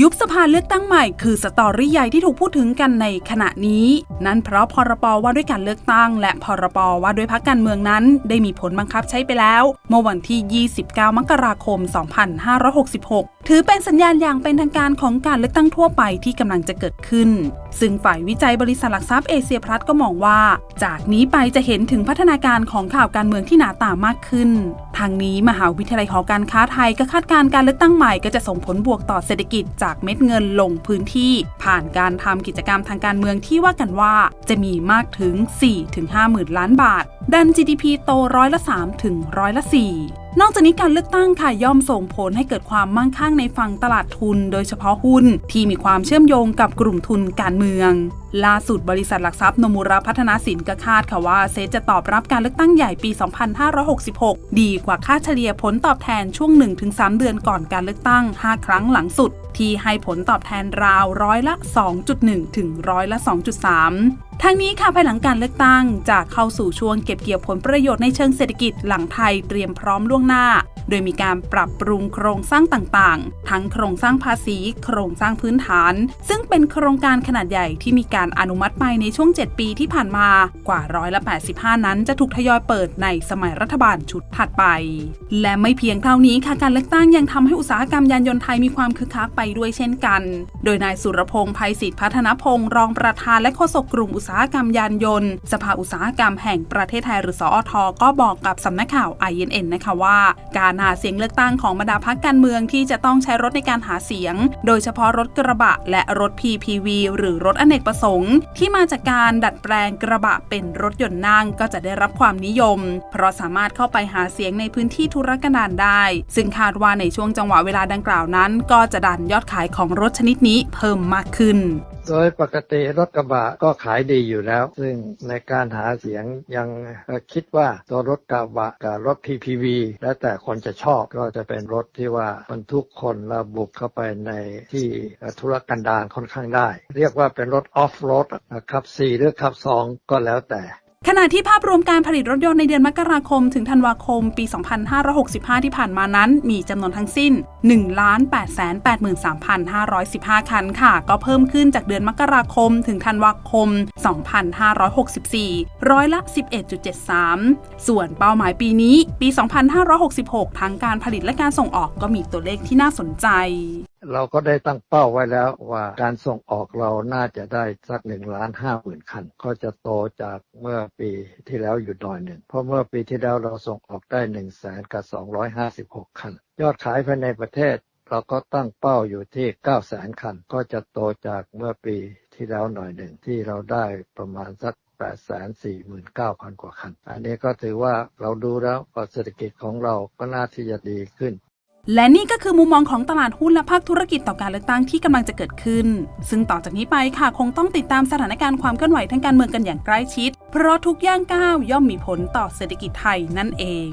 ยุบสภาเลือกตั้งใหม่คือสตอรี่ใหญ่ที่ถูกพูดถึงกันในขณะนี้ นั่นเพราะพรบว่าด้วยการเลือกตั้ง และพรบว่าด้วยพักการเมืองนั้น ได้มีผลบังคับใช้ไปแล้ว เมื่อวันที่ 29 มกราคม 2566 ถือเป็นสัญญาณอย่างเป็นทางการของการเลือกตั้งทั่วไปที่กำลังจะเกิดขึ้น ซึ่งฝ่ายวิจัยบริษัทหลักทรัพย์เอเชียพลัสก็มองว่า จากนี้ไปจะเห็นถึงพัฒนาการของข่าวการเมืองที่หนาตามากขึ้น ทางนี้มหาวิทยาลัยหอการค้าไทยก็คาดการณ์การเลือกตั้งใหม่ก็จะส่งผลบวกต่อเศรษฐกิจจากเม็ดเงินลงพื้นที่ ผ่านการทำกิจกรรมทางการเมืองที่ว่ากันว่า จะมีมากถึง 4-5 หมื่นล้านบาท ดัน GDP โตร้อยละ3ถึงร้อยละ4นอกจากนี้การเลือกตั้งค่ะย่อมส่งผลให้เกิดความมั่งคั่งในฝั่งตลาดทุน โดยเฉพาะหุ้นที่มีความเชื่อมโยงกับกลุ่มทุนการเมืองล่าสุดบริษัทหลักทรัพย์โนมูระพัฒนาสินก็คาดค่ะว่าเซตจะตอบรับการเลือกตั้งใหญ่ปี 2566 ดีกว่าค่าเฉลี่ยผลตอบแทนช่วง 1-3 เดือนก่อนการเลือกตั้ง 5 ครั้งหลังสุด ที่ให้ผลตอบแทนราวร้อยละ 2.1 ถึงร้อยละ 2.3ทั้งนี้ค่ะภายหลังการเลือกตั้งจะเข้าสู่ช่วงเก็บเกี่ยวผลประโยชน์ในเชิงเศรษฐกิจหลังไทยเตรียมพร้อมล่วงหน้าโดยมีการปรับปรุงโครงสร้างต่างๆ ทั้งโครงสร้างภาษี โครงสร้างพื้นฐาน ซึ่งเป็นโครงการขนาดใหญ่ที่มีการอนุมัติไปในช่วง 7 ปีที่ผ่านมากว่าร้อยละ85 นั้นจะถูกทยอยเปิดในสมัยรัฐบาลชุดถัดไป และไม่เพียงเท่านี้ค่ะการเลือกตั้งยังทำให้อุตสาหกรรมยานยนต์ไทยมีความคึกคักไปด้วยเช่นกัน โดยนายสุรพงษ์ภัยศิษฐ์พัฒนพงศ์รองประธานและโฆษกกลุ่มอุตสาหกรรมยานยนต์ สภาอุตสาหกรรมแห่งประเทศไทยหรือสอทก็บอกกับสำนักข่าว INN นะคะว่าการหาเสียงเลือกตั้งของบรรดาพักการเมืองที่จะต้องใช้รถในการหาเสียง โดยเฉพาะรถกระบะและรถ PPV หรือรถอเนกประสงค์ ที่มาจากการดัดแปลงกระบะเป็นรถยนต์นั่งก็จะได้รับความนิยม เพราะสามารถเข้าไปหาเสียงในพื้นที่ธุรกันดารได้ ซึ่งคาดว่าในช่วงจังหวะเวลาดังกล่าวนั้น ก็จะดันยอดขายของรถชนิดนี้เพิ่มมากขึ้นโดยปกติรถกระบะก็ขายดีอยู่แล้ว ซึ่งในการหาเสียงยังคิดว่าตัวรถกระบะกับรถ PPV แล้วแต่คนจะชอบก็จะเป็นรถที่ว่าบรรทุกคนระบุกเข้าไปในที่ธุรกันดารค่อนข้างได้ เรียกว่าเป็นรถออฟโรดขับ4หรือขับ2ก็แล้วแต่ ขณะที่ภาพรวมการผลิตรถยนต์ในเดือนมกราคม ถึงธันวาคม ปี 2565 ที่ผ่านมานั้น มีจำนวนทั้งสิ้น 1,883,515 คันค่ะ ก็เพิ่มขึ้นจากเดือนมกราคม ถึงธันวาคม 2564 ร้อยละ 11.73 ส่วนเป้าหมายปีนี้ ปี 2566 ทั้งการผลิตและการส่งออกก็มีตัวเลขที่น่าสนใจ เราก็ได้ตั้งเป้าไว้แล้วว่าการส่งออกเราน่าจะได้สักหนึ่งล้านห้าหมื่นคัน ก็จะโตจากเมื่อปีที่แล้วอยู่หน่อยหนึ่ง เพราะเมื่อปีที่แล้วเราส่งออกได้หนึ่งแสนกับสองร้อยห้าสิบหกคัน ยอดขายภายในประเทศเราก็ตั้งเป้าอยู่ที่เก้าแสนคัน ก็จะโตจากเมื่อปีที่แล้วหน่อยหนึ่งที่เราได้ประมาณสัก8 4 9 0 0 0 กว่าคัน อันนี้ก็ถือว่าเราดูแล้วเศรษฐกิจของเราก็น่าที่จะดีขึ้น และนี่ก็คือมุมมองของตลาดหุ้นและภาคธุรกิจต่อการเลือกตั้งที่กำลังจะเกิดขึ้น ซึ่งต่อจากนี้ไปค่ะคงต้องติดตามสถานการณ์ความเคลื่อนไหวทางการเมืองกันอย่างใกล้ชิด เพราะทุกย่างก้าวย่อมมีผลต่อเศรษฐกิจไทยนั่นเอง